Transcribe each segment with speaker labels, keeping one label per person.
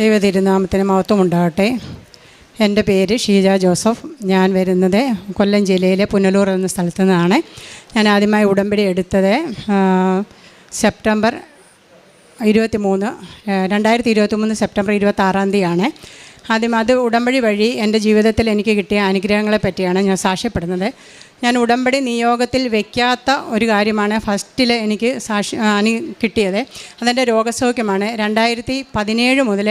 Speaker 1: ദൈവ തിരുനാമത്തിന് മഹത്വം ഉണ്ടാകട്ടെ എന്റെ പേര് ഷീജ ജോസഫ്. ഞാൻ വരുന്നത് കൊല്ലം ജില്ലയിലെ പുനലൂർ എന്ന സ്ഥലത്തു നിന്നാണ്. ഞാൻ ആദ്യമായി ഉടമ്പടി എടുത്തത് സെപ്റ്റംബർ ഇരുപത്തി മൂന്ന് രണ്ടായിരത്തി ഇരുപത്തി മൂന്ന് സെപ്റ്റംബർ ഇരുപത്തി ആറാം തീയതിയാണ്. ആദ്യം അത് ഉടമ്പടി വഴി എന്റെ ജീവിതത്തിൽ എനിക്ക് കിട്ടിയ അനുഗ്രഹങ്ങളെ പറ്റിയാണ് ഞാൻ സാക്ഷ്യപ്പെടുന്നത്. ഞാൻ ഉടമ്പടി നിയോഗത്തിൽ വെക്കാത്ത ഒരു കാര്യമാണ് ഫസ്റ്റിൽ എനിക്ക് സാക്ഷി കിട്ടിയത്. അതെന്റെ രോഗസൗഖ്യമാണ്. രണ്ടായിരത്തി പതിനേഴ് മുതൽ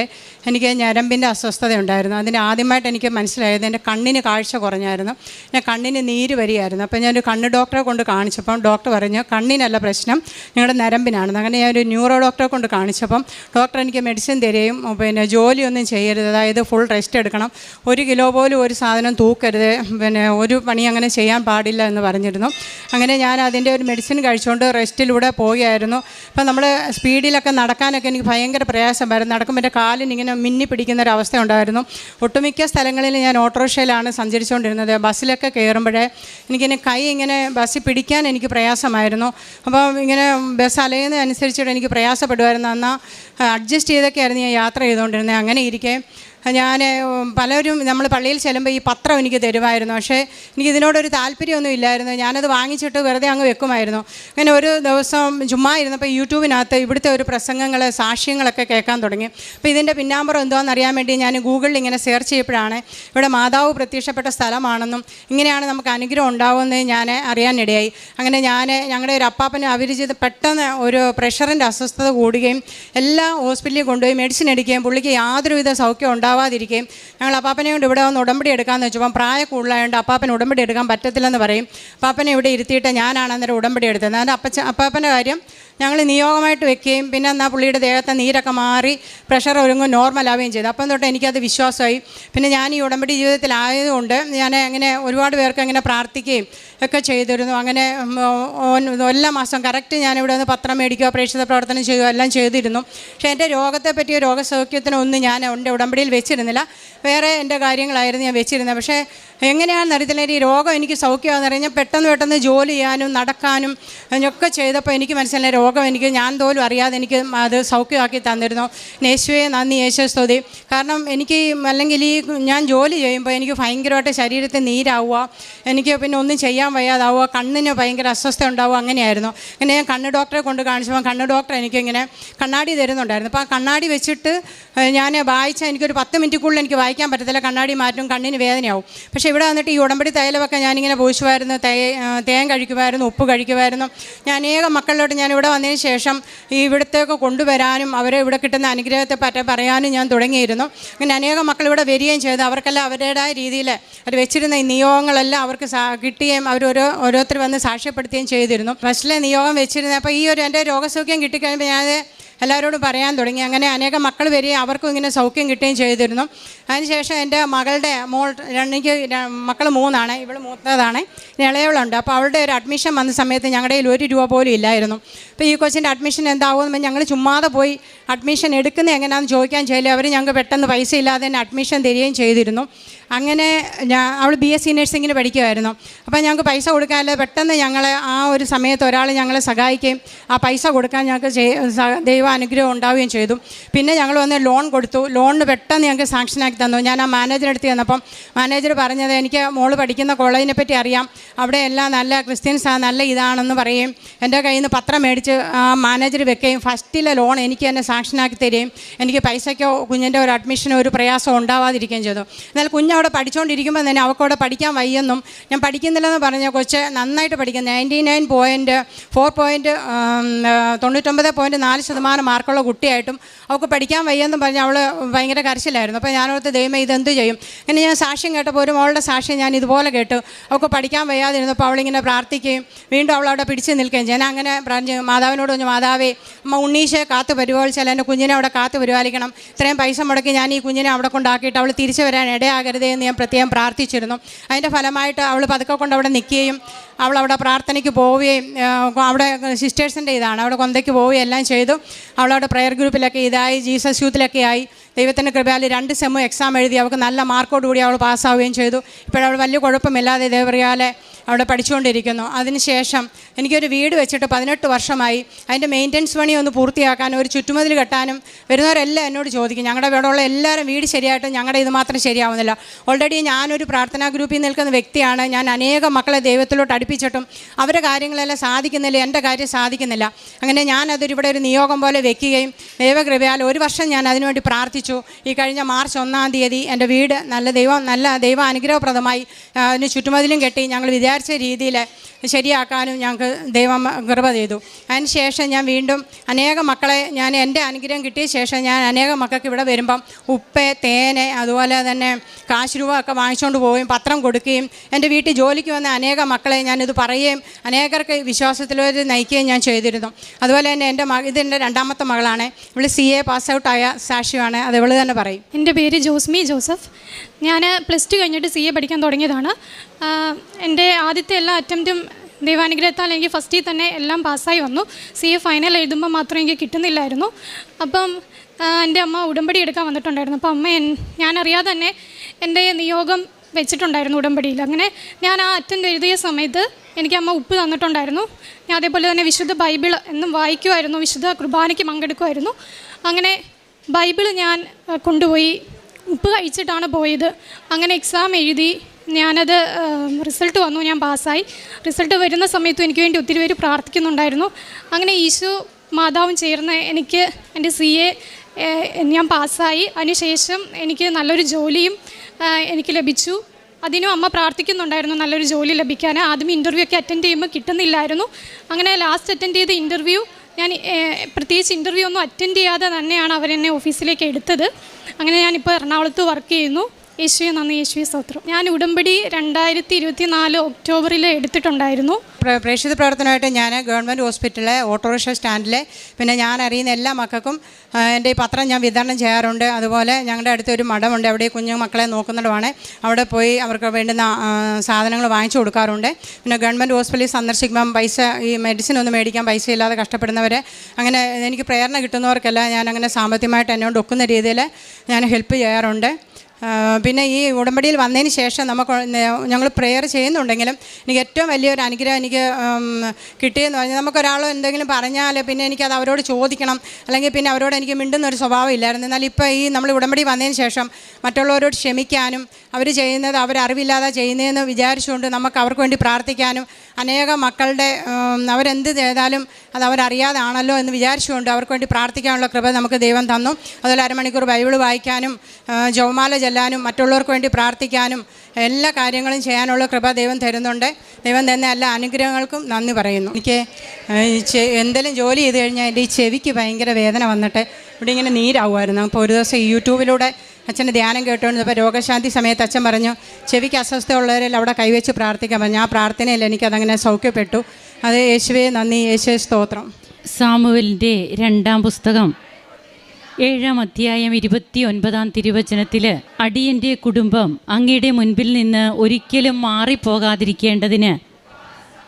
Speaker 1: എനിക്ക് ഞരമ്പിന്റെ അസ്വസ്ഥത ഉണ്ടായിരുന്നു അതിന്റെ ആദ്യമായിട്ട് എനിക്ക് മനസ്സിലായത് എന്റെ കണ്ണിന് കാഴ്ച കുറഞ്ഞായിരുന്നു. എന്റെ കണ്ണിന് നീര് വരികയായിരുന്നു. അപ്പോൾ ഞാനൊരു കണ്ണ് ഡോക്ടറെ കൊണ്ട് കാണിച്ചപ്പം ഡോക്ടർ പറഞ്ഞു കണ്ണിനല്ല പ്രശ്നം നിങ്ങളുടെ നരമ്പിനാണ് അങ്ങനെ ഞാൻ ഒരു ന്യൂറോ ഡോക്ടറെ കൊണ്ട് കാണിച്ചപ്പം ഡോക്ടർ എനിക്ക് മെഡിസിൻ തരികയും പിന്നെ ജോലിയൊന്നും ചെയ്യരുത് അതായത് ഫുൾ റെസ്റ്റ് എടുക്കണം ഒരു കിലോ പോലും ഒരു സാധനം തൂക്കരുത് പിന്നെ ഒരു പണി അങ്ങനെ ചെയ്യാൻ എന്ന് പറഞ്ഞിരുന്നു. അങ്ങനെ ഞാൻ അതിന്റെ ഒരു മെഡിസിൻ കഴിച്ചുകൊണ്ട് റെസ്റ്റിലൂടെ പോവുകയായിരുന്നു. അപ്പം നമ്മൾ സ്പീഡിലൊക്കെ നടക്കാനൊക്കെ എനിക്ക് ഭയങ്കര പ്രയാസമായിരുന്നു. നടക്കുമ്പോൾ എന്റെ കാലിന് ഇങ്ങനെ മിന്നി പിടിക്കുന്ന ഒരു അവസ്ഥ ഉണ്ടായിരുന്നു. ഒട്ടുമിക്ക സ്ഥലങ്ങളിൽ ഞാൻ ഓട്ടോറിക്ഷയിലാണ് സഞ്ചരിച്ചുകൊണ്ടിരുന്നത്. ബസ്സിലൊക്കെ കയറുമ്പോഴേ എനിക്കിങ്ങനെ കൈ ഇങ്ങനെ ബസ്സിൽ പിടിക്കാൻ എനിക്ക് പ്രയാസമായിരുന്നു. അപ്പോൾ ഇങ്ങനെ ബസ് അലയുന്നതനുസരിച്ചിട്ട് എനിക്ക് പ്രയാസപ്പെടുമായിരുന്നു. എന്നാൽ അഡ്ജസ്റ്റ് ചെയ്തൊക്കെയായിരുന്നു ഞാൻ യാത്ര ചെയ്തുകൊണ്ടിരുന്നത്. അങ്ങനെ ഇരിക്കെ ഞാൻ പലരും നമ്മൾ പള്ളിയിൽ ചെല്ലുമ്പോൾ ഈ പത്രം എനിക്ക് തരുമായിരുന്നു. പക്ഷേ എനിക്ക് ഇതിനോടൊരു താല്പര്യമൊന്നും ഇല്ലായിരുന്നു. ഞാനത് വാങ്ങിച്ചിട്ട് വെറുതെ അങ്ങ് വെക്കുമായിരുന്നു. അങ്ങനെ ഒരു ദിവസം ചുമ്മാ ഇരുന്നപ്പോൾ യൂട്യൂബിനകത്ത് ഇവിടുത്തെ ഒരു പ്രസംഗങ്ങൾ സാക്ഷ്യങ്ങളൊക്കെ കേൾക്കാൻ തുടങ്ങി. അപ്പോൾ ഇതിന്റെ പിന്നാമ്പുറം എന്തോന്ന് അറിയാൻ വേണ്ടി ഞാൻ ഗൂഗിളിൽ ഇങ്ങനെ സെർച്ച് ചെയ്യപ്പോഴാണ് ഇവിടെ മാതാവ് പ്രത്യക്ഷപ്പെട്ട സ്ഥലമാണെന്നും ഇങ്ങനെയാണ് നമുക്ക് അനുഗ്രഹം ഉണ്ടാവുമെന്ന് ഞാൻ അറിയാനിടയായി അങ്ങനെ ഞാൻ ഞങ്ങളുടെ ഒരു അപ്പാപ്പന് അഭിരുചിത് പെട്ടെന്ന് ഒരു പ്രഷറിന്റെ അസ്വസ്ഥത കൂടുകയും എല്ലാ ഹോസ്പിറ്റലിൽ കൊണ്ടുപോയി മെഡിസിൻ എടുക്കുകയും പുള്ളിക്ക് യാതൊരുവിധ സൗഖ്യം ഉണ്ടാവാതിരിക്കുകയും ഞങ്ങൾ അപ്പാപ്പനെ കൊണ്ട് ഇവിടെ വന്ന് ഉടമ്പടി എടുക്കാമെന്ന് വെച്ചപ്പം പ്രായ കൂടുതലായതുകൊണ്ട് അപ്പാപ്പന് ഉടമ്പടി എടുക്കാൻ പറ്റത്തില്ലെന്ന് പറയും. അപ്പാപ്പനെ ഇവിടെ ഇരുത്തിയിട്ട് ഞാനാണ് അന്നേരം ഉടമ്പടി എടുത്തത്. അതിന്റെ അപ്പച്ച അപ്പാപ്പന്റെ കാര്യം ഞങ്ങൾ നിയോഗമായിട്ട് വെക്കുകയും പിന്നെ എന്നാൽ പുള്ളിയുടെ ദേഹത്തെ നീരൊക്കെ മാറി പ്രഷർ ഒരുങ്ങും നോർമലാവുകയും ചെയ്തു. അപ്പം തൊട്ട് എനിക്കത് വിശ്വാസമായി. പിന്നെ ഞാൻ ഈ ഉടമ്പടി ജീവിതത്തിലായതുകൊണ്ട് ഞാൻ അങ്ങനെ ഒരുപാട് പേർക്ക് അങ്ങനെ പ്രാർത്ഥിക്കുകയും ഒക്കെ ചെയ്തിരുന്നു. അങ്ങനെ എല്ലാ മാസം കറക്റ്റ് ഞാനിവിടെ നിന്ന് പത്രം മേടിക്കുകയോ പ്രേക്ഷിത പ്രവർത്തനം ചെയ്യുകയോ എല്ലാം ചെയ്തിരുന്നു. പക്ഷേ എന്റെ രോഗത്തെ പറ്റിയ രോഗസൗഖ്യത്തിനൊന്നും ഞാൻ എന്റെ ഉടമ്പടിയിൽ വെച്ചിരുന്നില്ല. വേറെ എന്റെ കാര്യങ്ങളായിരുന്നു ഞാൻ വെച്ചിരുന്നത്. പക്ഷേ എങ്ങനെയാണെന്ന് അറിയത്തില്ല ഈ രോഗം എനിക്ക് സൗഖ്യമാണെന്ന് അറിഞ്ഞാൽ പെട്ടെന്ന് പെട്ടെന്ന് ജോലി ചെയ്യാനും നടക്കാനും ഒക്കെ ചെയ്തപ്പോൾ എനിക്ക് മനസ്സിലായി രോഗം എനിക്ക് ഞാൻ തോലും അറിയാതെ എനിക്ക് അത് സൗഖ്യമാക്കി തന്നിരുന്നു. യേശുവെ നന്ദി യേശു സ്തുതി. കാരണം എനിക്ക് അല്ലെങ്കിൽ ഈ ഞാൻ ജോലി ചെയ്യുമ്പോൾ എനിക്ക് ഭയങ്കരമായിട്ട് ശരീരത്തിൽ നീരാവുക. എനിക്ക് പിന്നെ ഒന്നും ചെയ്യാൻ വയ്യാതാവുക. കണ്ണിന് ഭയങ്കര അസ്വസ്ഥ ഉണ്ടാവുക അങ്ങനെയായിരുന്നു. അങ്ങനെ ഞാൻ കണ്ണ് ഡോക്ടറെ കൊണ്ട് കാണിച്ചപ്പോൾ കണ്ണ് ഡോക്ടർ എനിക്കിങ്ങനെ കണ്ണാടി തരുന്നുണ്ടായിരുന്നു. അപ്പോൾ ആ കണ്ണാടി വെച്ചിട്ട് ഞാൻ വായിച്ച എനിക്കൊരു പത്ത് മിനിറ്റിക്കുള്ളിൽ എനിക്ക് വായിക്കാൻ പറ്റത്തില്ല. കണ്ണാടി മാറ്റും കണ്ണിന് വേദനയാവും. പക്ഷേ ഇവിടെ വന്നിട്ട് ഈ ഉടമ്പടി തൈലമൊക്കെ ഞാനിങ്ങനെ പൂശുമായിരുന്നു. തേ തേൻ കഴിക്കുമായിരുന്നു ഉപ്പ് കഴിക്കുമായിരുന്നു. ഞാൻ അനേകം മക്കളിലോട്ട് ഞാൻ ഇവിടെ വന്നതിന് ശേഷം ഈ ഇവിടത്തേക്ക് കൊണ്ടുവരാനും അവരെ ഇവിടെ കിട്ടുന്ന അനുഗ്രഹത്തെ പറ്റി പറയാനും ഞാൻ തുടങ്ങിയിരുന്നു. അങ്ങനെ അനേകം മക്കൾ ഇവിടെ വരികയും ചെയ്തു. അവർക്കെല്ലാം അവരുടേതായ രീതിയിൽ അവർ വെച്ചിരുന്ന ഈ നിയോഗങ്ങളെല്ലാം അവർക്ക് കിട്ടുകയും അവർ ഓരോ ഓരോരുത്തർ വന്ന് സാക്ഷ്യപ്പെടുത്തുകയും ചെയ്തിരുന്നു. ഫസ്റ്റിലെ നിയോഗം വെച്ചിരുന്നത് അപ്പോൾ ഈ ഒരു എന്റെ രോഗസൗഖ്യം കിട്ടിക്കഴിയുമ്പോൾ ഞാൻ എല്ലാവരോടും പറയാൻ തുടങ്ങി. അങ്ങനെ അനേകം മക്കൾ വരികയും അവർക്കും ഇങ്ങനെ സൗഖ്യം കിട്ടുകയും ചെയ്തിരുന്നു. അതിനുശേഷം എന്റെ മകളുടെ മോൾ എനിക്ക് മക്കൾ മൂന്നാണ് ഇവൾ മൂത്തതാണ്. ഇളയവളുണ്ട്. അപ്പോൾ അവളുടെ ഒരു അഡ്മിഷൻ വന്ന സമയത്ത് ഞങ്ങളുടെ കയ്യിൽ ഒരു രൂപ പോലും ഇല്ലായിരുന്നു. അപ്പോൾ ഈ കൊച്ചിന്റെ അഡ്മിഷൻ എന്താകുമെന്ന് ഞങ്ങൾ ചുമ്മാതെ പോയി അഡ്മിഷൻ എടുക്കുന്നത് എങ്ങനെയാണെന്ന് ചോദിക്കാൻ ചെയ്യില്ല. അവർ ഞങ്ങൾക്ക് പെട്ടെന്ന് പൈസ ഇല്ലാതെ തന്നെ അഡ്മിഷൻ തരികയും ചെയ്തിരുന്നു. അങ്ങനെ ഞാൻ അവൾ ബി എസ് സി നഴ്സിങ്ങിന് പഠിക്കുമായിരുന്നു അപ്പോൾ ഞങ്ങൾക്ക് പൈസ കൊടുക്കാനില്ല പെട്ടെന്ന് ഞങ്ങളെ ആ ഒരു സമയത്ത് ഒരാൾ ഞങ്ങളെ സഹായിക്കുകയും ആ പൈസ കൊടുക്കാൻ ഞങ്ങൾക്ക് ദൈവാനുഗ്രഹം ഉണ്ടാവുകയും ചെയ്തു. പിന്നെ ഞങ്ങൾ വന്ന് ലോൺ കൊടുത്തു. ലോണിന് പെട്ടെന്ന് ഞങ്ങൾക്ക് സാങ്ഷനാക്കി തന്നു. ഞാൻ ആ മാനേജറെ അടുത്ത് ചെന്നപ്പം മാനേജർ പറഞ്ഞത് എനിക്ക് മോൾ പഠിക്കുന്ന കോളേജിനെ പറ്റി അറിയാം. അവിടെ എല്ലാം നല്ല ക്രിസ്ത്യൻസാണ് നല്ല ഇതാണെന്ന് പറയുകയും എന്റെ കയ്യിൽ നിന്ന് പത്രം മേടിച്ച് ആ മാനേജർ വെക്കുകയും ഫസ്റ്റിലെ ലോൺ എനിക്ക് തന്നെ സാങ്ഷനാക്കി തരികയും എനിക്ക് പൈസയ്ക്കോ കുഞ്ഞിന്റെ ഒരു അഡ്മിഷനോ ഒരു പ്രയാസം ഉണ്ടാവാതിരിക്കുകയും ചെയ്തു. എന്നാൽ കുഞ്ഞ് അവിടെ പഠിച്ചുകൊണ്ടിരിക്കുമ്പോൾ തന്നെ അവൾക്കവിടെ പഠിക്കാൻ വയ്യെന്നും ഞാൻ പഠിക്കുന്നില്ലെന്ന് പറഞ്ഞ കൊച്ച് നന്നായിട്ട് പഠിക്കും ninety nine point four point തൊണ്ണൂറ്റൊമ്പത് പോയിന്റ് നാല് ശതമാനം മാർക്കുള്ള കുട്ടിയായിട്ടും അവൾക്ക് പഠിക്കാൻ വയ്യെന്നും പറഞ്ഞ് അവൾ ഭയങ്കര കരച്ചിലായിരുന്നു. അപ്പോൾ ഞാനോർത്ത് ദൈവമേ ഇതെന്ത് ചെയ്യും? ഇങ്ങനെ ഞാൻ സാക്ഷ്യം കേട്ടപ്പോൾ ഒരു മോളുടെ സാക്ഷ്യം ഞാൻ ഇതുപോലെ കേട്ടു. അവൾക്ക് പഠിക്കാൻ വയ്യാതിരുന്നപ്പോൾ അവളിങ്ങനെ പ്രാർത്ഥിക്കുകയും വീണ്ടും അവൾ അവിടെ പിടിച്ച് നിൽക്കുകയും ഞാൻ അങ്ങനെ പറഞ്ഞു മാതാവിനോട് പറഞ്ഞു മാതാവേ അമ്മ ഉണ്ണീശയെ കാത്ത് പരിപാലിച്ചാൽ എന്റെ കുഞ്ഞിനെ അവിടെ കാത്ത് പരിപാലിക്കണം ഇത്രയും പൈസ മുടക്കി ഞാൻ ഈ കുഞ്ഞിനെ അവിടെ കൊണ്ടാക്കിയിട്ട് അവൾ തിരിച്ചു വരാൻ ഇടയാകരുതേ എന്ന് ഞാൻ പ്രത്യേകം പ്രാർത്ഥിച്ചിരുന്നു. അതിന്റെ ഫലമായിട്ട് അവൾ പതുക്കെ കൊണ്ട് അവിടെ നിൽക്കുകയും അവൾ അവിടെ പ്രാർത്ഥനയ്ക്ക് പോവുകയും അവിടെ സിസ്റ്റേഴ്സിന്റെ ഇതാണ്. അവിടെ കൊന്തയ്ക്ക് പോവുകയും എല്ലാം ചെയ്തു. അവളവിടെ പ്രയർ ഗ്രൂപ്പിലൊക്കെ ഇതായി ജീസസ് യൂത്തിലൊക്കെ ആയി. ദൈവത്തിന്റെ കൃപയാൽ രണ്ട് സെമ്മും എക്സാം എഴുതി അവൾക്ക് നല്ല മാർക്കോടുകൂടി അവൾ പാസ്സാവുകയും ചെയ്തു. ഇപ്പോഴവൾ വലിയ കുഴപ്പമില്ലാതെ ദൈവറിയാലെ അവിടെ പഠിച്ചുകൊണ്ടിരിക്കുന്നു. അതിനുശേഷം എനിക്കൊരു വീട് വെച്ചിട്ട് പതിനെട്ട് വർഷമായി. അതിന്റെ മെയിന്റനൻസ് പണി ഒന്ന് പൂർത്തിയാക്കാനും ഒരു ചുറ്റുമതിൽ കെട്ടാനും വരുന്നവരെല്ലാം എന്നോട് ചോദിക്കും. ഞങ്ങളുടെ ഇവിടെയുള്ള എല്ലാവരും വീട് ശരിയായിട്ട് ഞങ്ങളുടെ ഇത് മാത്രം ശരിയാവുന്നില്ല. ഓൾറെഡി ഞാനൊരു പ്രാർത്ഥനാ ഗ്രൂപ്പിൽ നിൽക്കുന്ന വ്യക്തിയാണ്. ഞാൻ അനേകം മക്കളെ ദൈവത്തിലോട്ട് അടുപ്പിച്ചിട്ടും അവരുടെ കാര്യങ്ങളെല്ലാം സാധിക്കുന്നില്ല എന്റെ കാര്യം സാധിക്കുന്നില്ല. അങ്ങനെ ഞാനതൊരു ഇവിടെ ഒരു നിയോഗം പോലെ വെക്കുകയും ദൈവകൃപയാൽ ഒരു വർഷം ഞാൻ അതിനുവേണ്ടി പ്രാർത്ഥിച്ചു. ഈ കഴിഞ്ഞ മാർച്ച് ഒന്നാം തീയതി എന്റെ വീട് നല്ല ദൈവം നല്ല ദൈവ അനുഗ്രഹപ്രദമായി അതിന് ചുറ്റുമതിലും കെട്ടി ഞങ്ങൾ വിചാരിച്ച രീതിയിൽ ശരിയാക്കാനും ഞങ്ങൾക്ക് ദൈവം കൃപ ചെയ്തു. അതിന് ശേഷം ഞാൻ വീണ്ടും അനേകം മക്കളെ ഞാൻ എന്റെ അനുഗ്രഹം കിട്ടിയ ശേഷം ഞാൻ അനേക മക്കൾക്ക് ഇവിടെ വരുമ്പം ഉപ്പ് തേന് അതുപോലെ തന്നെ കാശ് രൂപ ഒക്കെ വാങ്ങിച്ചുകൊണ്ട് പോവുകയും പത്രം കൊടുക്കുകയും എന്റെ വീട്ടിൽ ജോലിക്ക് വന്ന അനേകം മക്കളെ ഞാനിത് പറയുകയും അനേകർക്ക് വിശ്വാസത്തിലൊരു നയിക്കുകയും ഞാൻ ചെയ്തിരുന്നു. അതുപോലെ തന്നെ എന്റെ മക ഇതെന്റെ രണ്ടാമത്തെ മകളാണ്. ഇവൾ സി എ പാസ് ഔട്ടായ സാക്ഷിയാണ്. അത് ഇവൾ തന്നെ പറയും.
Speaker 2: എന്റെ പേര് ജോസ്മി ജോസഫ്. ഞാൻ പ്ലസ് ടു കഴിഞ്ഞിട്ട് സി എ പഠിക്കാൻ തുടങ്ങിയതാണ്. എന്റെ ആദ്യത്തെ എല്ലാ അറ്റംപ്റ്റും ദൈവാനുഗ്രഹത്താൽ എനിക്ക് ഫസ്റ്റിൽ തന്നെ എല്ലാം പാസ്സായി വന്നു. സി എ ഫൈനൽ എഴുതുമ്പോൾ മാത്രം എനിക്ക് കിട്ടുന്നില്ലായിരുന്നു. അപ്പം എന്റെ അമ്മ ഉടമ്പടി എടുക്കാൻ വന്നിട്ടുണ്ടായിരുന്നു. അപ്പം അമ്മ ഞാനറിയാതെ തന്നെ എന്റെ നിയോഗം വെച്ചിട്ടുണ്ടായിരുന്നു ഉടമ്പടിയിൽ. അങ്ങനെ ഞാൻ ആ അറ്റൻഡ് എഴുതിയ സമയത്ത് എനിക്ക് അമ്മ ഉപ്പ് തന്നിട്ടുണ്ടായിരുന്നു. ഞാൻ അതേപോലെ തന്നെ വിശുദ്ധ ബൈബിൾ എന്നും വായിക്കുമായിരുന്നു. വിശുദ്ധ കുർബാനയ്ക്ക് പങ്കെടുക്കുമായിരുന്നു. അങ്ങനെ ബൈബിൾ ഞാൻ കൊണ്ടുപോയി ഉപ്പ് കഴിച്ചിട്ടാണ് പോയത്. അങ്ങനെ എക്സാം എഴുതി. ഞാനത് റിസൾട്ട് വന്നു. ഞാൻ പാസ്സായി. റിസൾട്ട് വരുന്ന സമയത്തും എനിക്ക് വേണ്ടി ഒത്തിരി പേര് പ്രാർത്ഥിക്കുന്നുണ്ടായിരുന്നു. അങ്ങനെ ഈശോ മാതാവും ചേർന്ന് എനിക്ക് എന്റെ സി എ ഞാൻ പാസ്സായി. അതിനുശേഷം എനിക്ക് നല്ലൊരു ജോലിയും എനിക്ക് ലഭിച്ചു. അതിനും അമ്മ പ്രാർത്ഥിക്കുന്നുണ്ടായിരുന്നു നല്ലൊരു ജോലി ലഭിക്കാൻ. ആദ്യം ഇന്റർവ്യൂ ഒക്കെ അറ്റൻഡ് ചെയ്യുമ്പോൾ കിട്ടുന്നില്ലായിരുന്നു. അങ്ങനെ ലാസ്റ്റ് അറ്റൻഡ് ചെയ്ത ഇന്റർവ്യൂ ഞാൻ പ്രത്യേകിച്ച് ഇന്റർവ്യൂ ഒന്നും അറ്റൻഡ് ചെയ്യാതെ തന്നെയാണ് അവരെന്നെ ഓഫീസിലേക്ക് എടുത്തത്. അങ്ങനെ ഞാനിപ്പോൾ എറണാകുളത്ത് വർക്ക് ചെയ്യുന്നു. യേശുവെ നന്ദി യേശുവെ സ്തോത്രം. ഞാൻ ഉടമ്പടി രണ്ടായിരത്തി ഇരുപത്തി നാല് ഒക്ടോബറിൽ എടുത്തിട്ടുണ്ടായിരുന്നു.
Speaker 1: പ്ര- പ്രേക്ഷിത പ്രവർത്തനമായിട്ട് ഞാൻ ഗവൺമെന്റ് ഹോസ്പിറ്റലിലെ ഓട്ടോറിക്ഷ സ്റ്റാൻഡിലെ പിന്നെ ഞാൻ അറിയുന്ന എല്ലാ മക്കൾക്കും എന്റെ ഈ പത്രം ഞാൻ വിതരണം ചെയ്യാറുണ്ട്. അതുപോലെ ഞങ്ങളുടെ അടുത്ത് ഒരു മഠമുണ്ട്. അവിടെ കുഞ്ഞു മക്കളെ നോക്കുന്നിടമാണ്. അവിടെ പോയി അവർക്ക് വേണ്ടുന്ന സാധനങ്ങൾ വാങ്ങിച്ചു കൊടുക്കാറുണ്ട്. പിന്നെ ഗവൺമെന്റ് ഹോസ്പിറ്റലിൽ സന്ദർശിക്കുമ്പം പൈസ ഈ മെഡിസിൻ ഒന്നും മേടിക്കാൻ പൈസ ഇല്ലാതെ കഷ്ടപ്പെടുന്നവരെ അങ്ങനെ എനിക്ക് പ്രേരണ കിട്ടുന്നവർക്കെല്ലാം ഞാൻ അങ്ങനെ സാമ്പത്തികമായിട്ട് എന്നോട് ഒക്കുന്ന രീതിയിൽ ഞാൻ ഹെൽപ്പ് ചെയ്യാറുണ്ട്. പിന്നെ ഈ ഉടമ്പടിയിൽ വന്നതിന് ശേഷം നമുക്ക് ഞങ്ങൾ പ്രെയർ ചെയ്യുന്നുണ്ടെങ്കിലും എനിക്ക് ഏറ്റവും വലിയൊരു അനുഗ്രഹം എനിക്ക് കിട്ടിയെന്ന് പറഞ്ഞാൽ നമുക്കൊരാൾ എന്തെങ്കിലും പറഞ്ഞാൽ പിന്നെ എനിക്കത് അവരോട് ചോദിക്കണം. അല്ലെങ്കിൽ പിന്നെ അവരോട് എനിക്ക് മിണ്ടുന്ന ഒരു സ്വഭാവം ഇല്ലായിരുന്നു. എന്നാൽ ഇപ്പോൾ ഈ നമ്മൾ ഉടമ്പടി വന്നതിന് ശേഷം മറ്റുള്ളവരോട് ക്ഷമിക്കാനും അവർ ചെയ്യുന്നത് അവരറിവില്ലാതെ ചെയ്യുന്നതെന്ന് വിചാരിച്ചുകൊണ്ട് നമുക്ക് അവർക്ക് വേണ്ടി പ്രാർത്ഥിക്കാനും അനേകം മക്കളുടെ അവരെന്ത് ചെയ്താലും അത് അവരറിയാതാണല്ലോ എന്ന് വിചാരിച്ചുകൊണ്ട് അവർക്ക് വേണ്ടി പ്രാർത്ഥിക്കാനുള്ള കൃപ നമുക്ക് ദൈവം തന്നു. അതുപോലെ അരമണിക്കൂർ ബൈബിൾ വായിക്കാനും ജവമാല ചെല്ലാനും മറ്റുള്ളവർക്ക് വേണ്ടി പ്രാർത്ഥിക്കാനും എല്ലാ കാര്യങ്ങളും ചെയ്യാനുള്ള കൃപ ദൈവം തരുന്നുണ്ട്. ദൈവം തന്ന എല്ലാ അനുഗ്രഹങ്ങൾക്കും നന്ദി പറയുന്നു. എനിക്ക് എന്തെങ്കിലും ജോലി ചെയ്ത് കഴിഞ്ഞാൽ എന്റെ ഈ ചെവിക്ക് ഭയങ്കര വേദന വന്നിട്ട് ഇവിടെ ഇങ്ങനെ നീരാവുമായിരുന്നു. അപ്പോൾ ഒരു ദിവസം യൂട്യൂബിലൂടെ അച്ഛന്റെ ധ്യാനം കേട്ടുകൊണ്ടിരുന്നപ്പോൾ രോഗശാന്തി സമയത്ത് അച്ഛൻ പറഞ്ഞു ചെവിക്ക് അസ്വസ്ഥയുള്ളവരിൽ അവിടെ കൈവച്ച് പ്രാർത്ഥിക്കാൻ പറഞ്ഞു. ആ പ്രാർത്ഥനയിൽ എനിക്കതങ്ങനെ സൗഖ്യപ്പെട്ടു. അത് യേശുവേ നന്ദി. യേശുവേ സ്തോത്രം.
Speaker 3: സാമുവലിന്റെ രണ്ടാം പുസ്തകം ഏഴാം അധ്യായം ഇരുപത്തി ഒൻപതാം തിരുവചനത്തിൽ അടിയന്റെ കുടുംബം അങ്ങയുടെ മുൻപിൽ നിന്ന് ഒരിക്കലും മാറിപ്പോകാതിരിക്കേണ്ടതിന്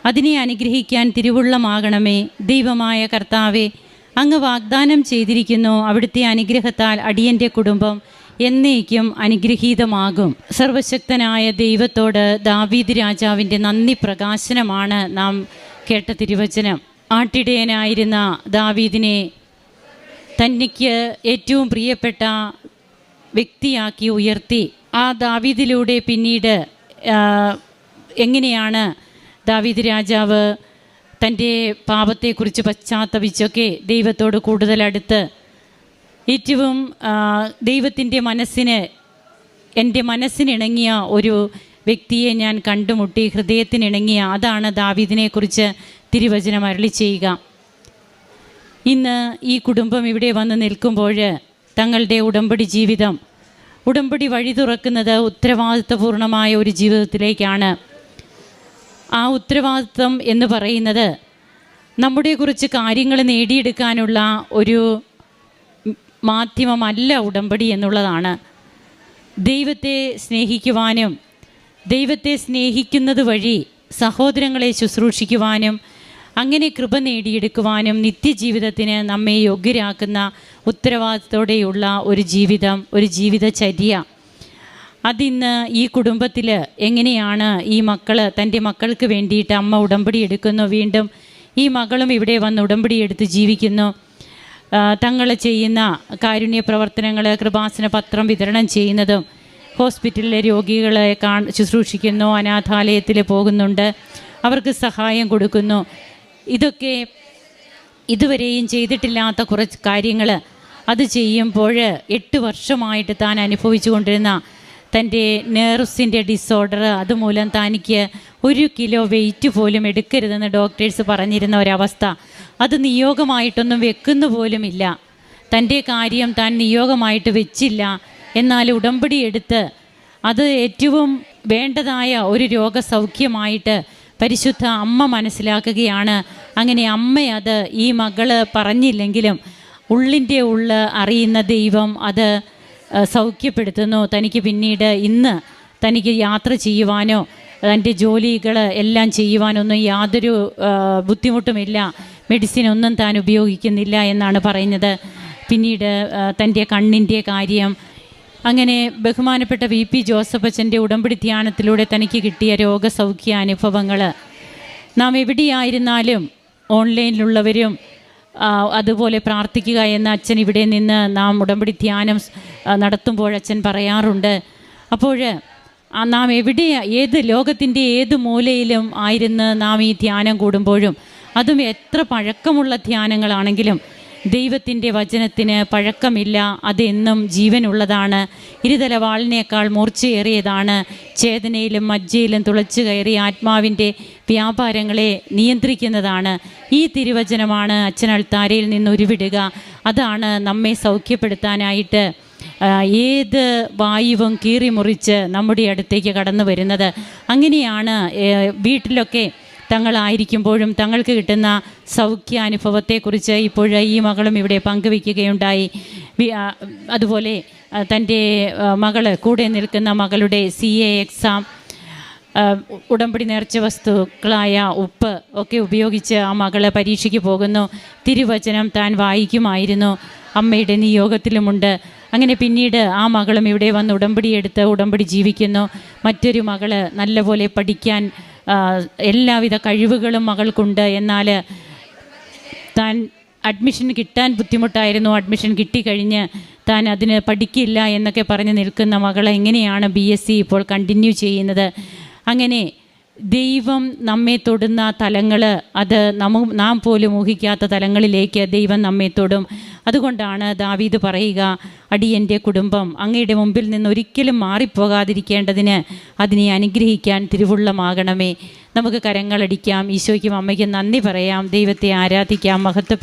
Speaker 3: അതിനെ അനുഗ്രഹിക്കാൻ തിരുവുള്ളമാകണമേ. ദൈവമായ കർത്താവെ അങ്ങ് വാഗ്ദാനം ചെയ്തിരിക്കുന്നു അവിടുത്തെ അനുഗ്രഹത്താൽ അടിയന്റെ കുടുംബം എന്നേക്കും അനുഗ്രഹീതമാകും. സർവശക്തനായ ദൈവത്തോട് ദാവീദ് രാജാവിന്റെ നന്ദി പ്രകാശനമാണ് നാം കേട്ട തിരുവചനം. ആട്ടിടയനായിരുന്ന ദാവീദിനെ തനിക്ക് ഏറ്റവും പ്രിയപ്പെട്ട വ്യക്തിയാക്കി ഉയർത്തി. ആ ദാവീദിലൂടെ പിന്നീട് എങ്ങനെയാണ് ദാവീദ് രാജാവ് തന്റെ പാപത്തെക്കുറിച്ച് പശ്ചാത്തപിച്ചൊക്കെ ദൈവത്തോട് കൂടുതൽ അടുത്ത് ഏറ്റവും ദൈവത്തിന്റെ മനസ്സിന് എന്റെ മനസ്സിനിണങ്ങിയ ഒരു വ്യക്തിയെ ഞാൻ കണ്ടുമുട്ടി ഹൃദയത്തിനിണങ്ങിയ അതാണ് ദാവീദിനെക്കുറിച്ച് തിരുവചനം അരളി ചെയ്യുക. ഇന്ന് ഈ കുടുംബം ഇവിടെ വന്ന് നിൽക്കുമ്പോൾ തങ്ങളുടെ ഉടമ്പടി ജീവിതം ഉടമ്പടി വഴി തുറക്കുന്നത് ഉത്തരവാദിത്വപൂർണമായ ഒരു ജീവിതത്തിലേക്കാണ്. ആ ഉത്തരവാദിത്വം എന്ന് പറയുന്നത് നമ്മുടെ കുറിച്ച് കാര്യങ്ങൾ നേടിയെടുക്കാനുള്ള ഒരു മാധ്യമമല്ല ഉടമ്പടി എന്നുള്ളതാണ്. ദൈവത്തെ സ്നേഹിക്കുവാനും ദൈവത്തെ സ്നേഹിക്കുന്നത് വഴി സഹോദരങ്ങളെ ശുശ്രൂഷിക്കുവാനും അങ്ങനെ കൃപ നേടിയെടുക്കുവാനും നിത്യജീവിതത്തിന് നമ്മെ യോഗ്യരാക്കുന്ന ഉത്തരവാദിത്തോടെയുള്ള ഒരു ജീവിതം ഒരു ജീവിതചര്യ. അതിന്ന് ഈ കുടുംബത്തിൽ എങ്ങനെയാണ് ഈ മക്കൾ തന്റെ മക്കൾക്ക് വേണ്ടിയിട്ട് അമ്മ ഉടമ്പടി എടുക്കുന്നു വീണ്ടും ഈ മകളും ഇവിടെ വന്ന് ഉടമ്പടി എടുത്ത് ജീവിക്കുന്നു. തങ്ങൾ ചെയ്യുന്ന കാരുണ്യ പ്രവർത്തനങ്ങൾ കൃപാസന പത്രം വിതരണം ചെയ്യുന്നതും ഹോസ്പിറ്റലിലെ രോഗികളെ കാ ശുശ്രൂഷിക്കുന്നു അനാഥാലയത്തിൽ പോകുന്നുണ്ട് അവർക്ക് സഹായം കൊടുക്കുന്നു. ഇതൊക്കെ ഇതുവരെയും ചെയ്തിട്ടില്ലാത്ത കുറച്ച് കാര്യങ്ങൾ അത് ചെയ്യുമ്പോൾ എട്ട് വർഷമായിട്ട് താൻ അനുഭവിച്ചു കൊണ്ടിരുന്ന തന്റെ നേർവ്സിന്റെ ഡിസോർഡർ അതുമൂലം തനിക്ക് ഒരു കിലോ വെയിറ്റ് പോലും എടുക്കരുതെന്ന് ഡോക്ടേഴ്സ് പറഞ്ഞിരുന്ന ഒരവസ്ഥ. അത് നിയോഗമായിട്ടൊന്നും വെക്കുന്നു പോലുമില്ല. തന്റെ കാര്യം താൻ നിയോഗമായിട്ട് വെച്ചില്ല. എന്നാൽ ഉടമ്പടി എടുത്ത് അത് ഏറ്റവും വേണ്ടതായ ഒരു രോഗസൗഖ്യമായിട്ട് പരിശുദ്ധ അമ്മ മനസ്സിലാക്കുകയാണ്. അങ്ങനെ അമ്മ അത് ഈ മകൾ പറഞ്ഞില്ലെങ്കിലും ഉള്ളിന്റെ ഉള്ള് അറിയുന്ന ദൈവം അത് സൗഖ്യപ്പെടുത്തുന്നു. തനിക്ക് പിന്നീട് ഇന്ന് തനിക്ക് യാത്ര ചെയ്യുവാനോ തന്റെ ജോലികൾ എല്ലാം ചെയ്യുവാനൊന്നും യാതൊരു ബുദ്ധിമുട്ടുമില്ല. മെഡിസിൻ ഒന്നും താൻ ഉപയോഗിക്കുന്നില്ല എന്നാണ് പറയുന്നത്. പിന്നീട് തന്റെ കണ്ണിന്റെ കാര്യം. അങ്ങനെ ബഹുമാനപ്പെട്ട വി പി ജോസഫ് അച്ഛന്റെ ഉടമ്പടി ധ്യാനത്തിലൂടെ തനിക്ക് കിട്ടിയ രോഗസൗഖ്യ അനുഭവങ്ങൾ നാം എവിടെയായിരുന്നാലും ഓൺലൈനിലുള്ളവരും അതുപോലെ പ്രാർത്ഥിക്കുക എന്ന് അച്ഛൻ ഇവിടെ നിന്ന് നാം ഉടമ്പടി ധ്യാനം നടത്തുമ്പോൾ അച്ഛൻ പറയാറുണ്ട്. അപ്പോൾ നാം എവിടെ ഏത് ലോകത്തിന്റെ ഏത് മൂലയിലും ആയിരുന്ന് നാം ഈ ധ്യാനം കൂടുമ്പോഴും അതും എത്ര പഴക്കമുള്ള ധ്യാനങ്ങളാണെങ്കിലും ദൈവത്തിന്റെ വചനത്തിന് പഴക്കമില്ല. അതെന്നും ജീവനുള്ളതാണ്. ഇരുതല വാളിനേക്കാൾ മൂർച്ചയേറിയതാണ്. ചേതനയിലും മജ്ജയിലും തുളച്ചു കയറി ആത്മാവിന്റെ വ്യാപാരങ്ങളെ നിയന്ത്രിക്കുന്നതാണ്. ഈ തിരുവചനമാണ് അച്ഛൻ താരയിൽ നിന്ന് ഉരുവിടുക അതാണ് നമ്മെ സൗഖ്യപ്പെടുത്താനായിട്ട് ഏത് വായുവും കീറിമുറിച്ച് നമ്മുടെ അടുത്തേക്ക് കടന്നു വരുന്നത്. അങ്ങനെയാണ് വീട്ടിലൊക്കെ തങ്ങളായിരിക്കുമ്പോഴും തങ്ങൾക്ക് കിട്ടുന്ന സൗഖ്യാനുഭവത്തെക്കുറിച്ച് ഇപ്പോൾ ഈ മകളും ഇവിടെ പങ്കുവയ്ക്കുകയുണ്ടായി. അതുപോലെ തന്റെ മകൾ കൂടെ നിൽക്കുന്ന മകളുടെ സി എ എക്സാം ഉടമ്പടി നേർച്ച വസ്തുക്കളായ ഉപ്പ് ഒക്കെ ഉപയോഗിച്ച് ആ മകൾ പരീക്ഷയ്ക്ക് പോകുന്നു. തിരുവചനം താൻ വായിക്കുമായിരുന്നു. അമ്മയുടെ നിയോഗത്തിലുമുണ്ട്. അങ്ങനെ പിന്നീട് ആ മകളും ഇവിടെ വന്ന് ഉടമ്പടി എടുത്ത് ഉടമ്പടി ജീവിക്കുന്നു. മറ്റൊരു മകൾ നല്ലപോലെ പഠിക്കാൻ എല്ലാവിധ കഴിവുകളും മകൾക്കുണ്ട്. എന്നാൽ താൻ അഡ്മിഷൻ കിട്ടാൻ ബുദ്ധിമുട്ടായിരുന്നു. അഡ്മിഷൻ കിട്ടിക്കഴിഞ്ഞ് താൻ അതിന് പഠിക്കില്ല എന്നൊക്കെ പറഞ്ഞ് നിൽക്കുന്ന മകളെ എങ്ങനെയാണ് ബി എസ് സി ഇപ്പോൾ കണ്ടിന്യൂ ചെയ്യുന്നത്? അങ്ങനെ ദൈവം നമ്മെ തൊടുന്ന തലങ്ങൾ അത് നമു നാം പോലും ഊഹിക്കാത്ത തലങ്ങളിലേക്ക് ദൈവം നമ്മെ തൊടും. അതുകൊണ്ടാണ് ദാവീദ് പറയുക അടിയന്റെ കുടുംബം അങ്ങയുടെ മുമ്പിൽ നിന്ന് ഒരിക്കലും മാറിപ്പോകാതിരിക്കേണ്ടതിന് അതിനെ അനുഗ്രഹിക്കാൻ തിരുവുള്ളമാകണമേ. നമുക്ക് കരങ്ങളടിക്കാം ഈശോയ്ക്കും അമ്മയ്ക്കും നന്ദി പറയാം. ദൈവത്തെ ആരാധിക്കാം മഹത്വപ്പെടുത്താം.